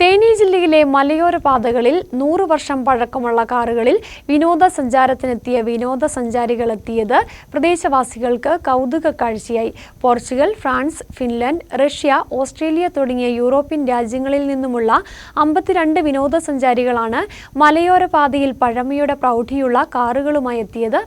തേനി ജില്ലയിലെ മലയോര പാതകളിൽ നൂറു വർഷം പഴക്കമുള്ള കാറുകളിൽ വിനോദസഞ്ചാരത്തിനെത്തിയ വിനോദസഞ്ചാരികളെത്തിയത് പ്രദേശവാസികൾക്ക് കൗതുക കാഴ്ചയായി. Portugal France Finland Russia Australia തുടങ്ങിയ യൂറോപ്യൻ രാജ്യങ്ങളിൽ നിന്നുമുള്ള അമ്പത്തിരണ്ട് വിനോദസഞ്ചാരികളാണ് മലയോര പാതയിൽ പഴമയുടെ പ്രൗഢിയുള്ള കാറുകളുമായി എത്തിയത്.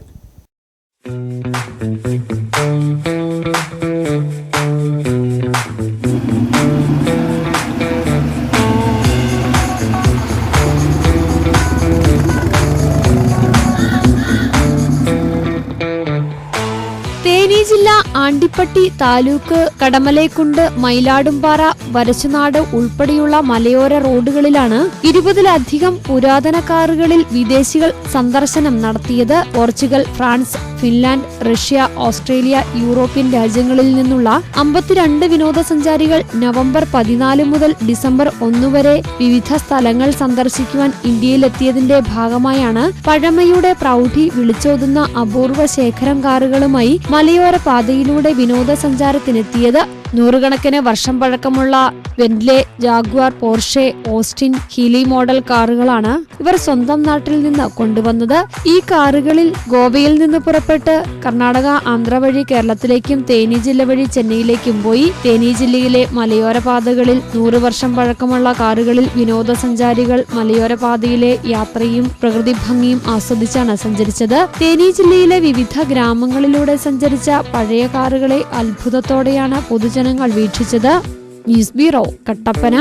ജില്ല ആണ്ടിപ്പട്ടി താലൂക്ക് കടമലേക്കുണ്ട് മയിലാടുംപാറ വരച്ചുനാട് ഉൾപ്പെടെയുള്ള മലയോര റോഡുകളിലാണ് ഇരുപതിലധികം പുരാതന കാറുകളിൽ വിദേശികൾ സന്ദർശനം നടത്തിയത് Portugal France Finland Russia Australia European രാജ്യങ്ങളിൽ നിന്നുള്ള അമ്പത്തിരണ്ട് വിനോദസഞ്ചാരികൾ നവംബർ പതിനാല് മുതൽ ഡിസംബർ ഒന്ന് വരെ വിവിധ സ്ഥലങ്ങൾ സന്ദർശിക്കുവാൻ ഇന്ത്യയിലെത്തിയതിന്റെ ഭാഗമായാണ് പഴമയുടെ പ്രൗഢി വിളിച്ചോതുന്ന അപൂർവ ശേഖരം കാറുകളുമായി മലയോര പാതയിലൂടെ വിനോദസഞ്ചാരത്തിനെത്തിയത് നൂറുകണക്കിന് വർഷം പഴക്കമുള്ള Bentley Jaguar Porsche Austin Healey model കാറുകളാണ് ഇവർ സ്വന്തം നാട്ടിൽ നിന്ന് കൊണ്ടുവന്നത്. ഈ കാറുകളിൽ ഗോവയിൽ നിന്ന് പുറപ്പെട്ട് കർണാടക ആന്ധ്ര വഴി കേരളത്തിലേക്കും തേനി ജില്ല വഴി ചെന്നൈയിലേക്കും പോയി. തേനി ജില്ലയിലെ മലയോര പാതകളിൽ നൂറ് വർഷം പഴക്കമുള്ള കാറുകളിൽ വിനോദസഞ്ചാരികൾ മലയോര പാതയിലെ യാത്രയും പ്രകൃതി ഭംഗിയും ആസ്വദിച്ചാണ് സഞ്ചരിച്ചത്. തേനി ജില്ലയിലെ വിവിധ ഗ്രാമങ്ങളിലൂടെ സഞ്ചരിച്ച പഴയ കാറുകളെ അത്ഭുതത്തോടെയാണ് പൊതുജനങ്ങൾ വീക്ഷിച്ചത് ന്യൂസ് ബ്യൂറോ കട്ടപ്പന.